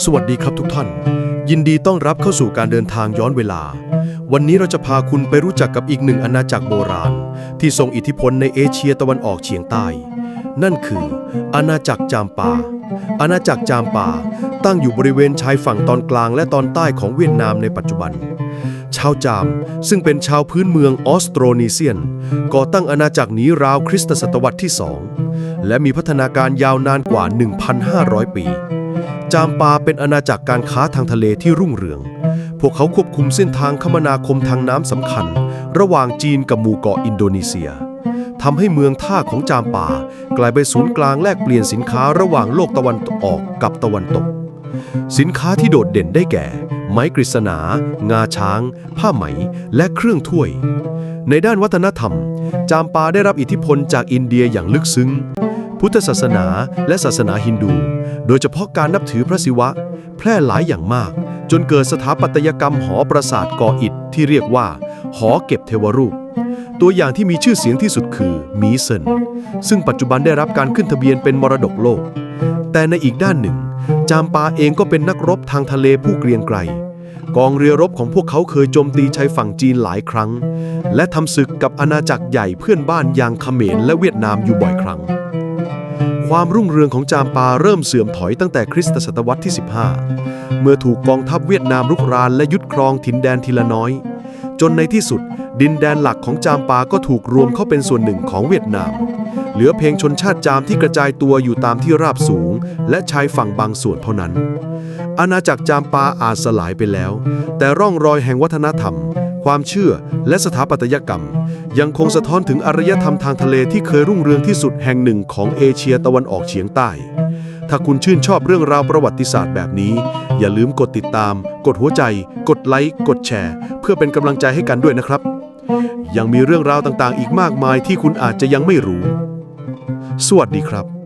สวัสดีครับทุกท่าน ยินดีต้อนรับเข้าสู่การเดินทางย้อนเวลา วันนี้เราจะพาคุณไปรู้จักกับอีกหนึ่งอาณาจักรโบราณ ที่ทรงอิทธิพลในเอเชียตะวันออกเฉียงใต้ นั่นคือ อาณาจักรจามปา อาณาจักรจามปา ตั้งอยู่บริเวณชายฝั่งตอนกลางและตอนใต้ของเวียดนามในปัจจุบัน ชาวจาม ซึ่งเป็นชาวพื้นเมืองออสโตรนีเซียน ก่อตั้งอาณาจักรนี้ราวคริสตศตวรรษที่2และมีพัฒนาการยาวนานกว่า 1,500 ปี จามปาเป็นอาณาจักรการค้าทางทะเลที่รุ่งเรือง พวกเขาควบคุมเส้นทางคมนาคมทางน้ำสำคัญ ระหว่างจีนกับหมู่เกาะอินโดนีเซียทำให้เมืองท่าของจามปา กลายเป็นศูนย์กลางแลกเปลี่ยนสินค้าระหว่างโลกตะวันออกกับตะวันตก สินค้าที่โดดเด่นได้แก่ ไม้กฤษณา งาช้าง ผ้าไหม และเครื่องถ้วย ในด้านวัฒนธรรม จามปาได้รับอิทธิพลจากอินเดียอย่างลึกซึ้ง พุทธศาสนาและศาสนาฮินดู โดยเฉพาะการนับถือพระศิวะ แพร่หลายอย่างมาก จนเกิดสถาปัตยกรรมหอปราสาทก่ออิฐที่เรียกว่า หอเก็บเทวรูป ตัวอย่างที่มีชื่อเสียงที่สุดคือมีเซนซึ่งปัจจุบันได้รับการขึ้นทะเบียนเป็นมรดกโลก แต่ในอีกด้านหนึ่ง จามปาเองก็เป็นนักรบทางทะเลผู้เกรียงไกรกองเรือรบของพวกเขาเคยโจมตีชายฝั่งจีนหลายครั้ง และทำศึกกับอาณาจักรใหญ่เพื่อนบ้านอย่างเขมรและเวียดนามอยู่บ่อยครั้ง ความรุ่งเรืองของจามปาเริ่มเสื่อมถอยตั้งแต่คริสตศตวรรษที่ 15 เมื่อถูกกองทัพเวียดนามรุกรานและยึดครองถิ่นแดนทีละน้อย จนในที่สุด ดินแดนหลักของจามปาก็ถูกรวมเข้าเป็นส่วนหนึ่งของเวียดนาม เหลือเพียงชนชาติจามที่กระจายตัวอยู่ตามที่ราบสูง และชายฝั่งบางส่วนเท่านั้น อาณาจักรจามปาอาจสลายไปแล้ว แต่ร่องรอยแห่งวัฒนธรรม ความเชื่อ และสถาปัตยกรรม ยังคงสะท้อนถึงอารยธรรมทางทะเลที่เคยรุ่งเรืองที่สุดแห่งหนึ่งของเอเชียตะวันออกเฉียงใต้ ถ้าคุณชื่นชอบเรื่องราวประวัติศาสตร์แบบนี้ อย่าลืมกดติดตาม กดหัวใจ กดไลค์กดแชร์ เพื่อเป็นกำลังใจให้กันด้วยนะครับ ยังมีเรื่องราวต่างๆ อีกมากมายที่คุณอาจจะยังไม่รู้ สวัสดีครับ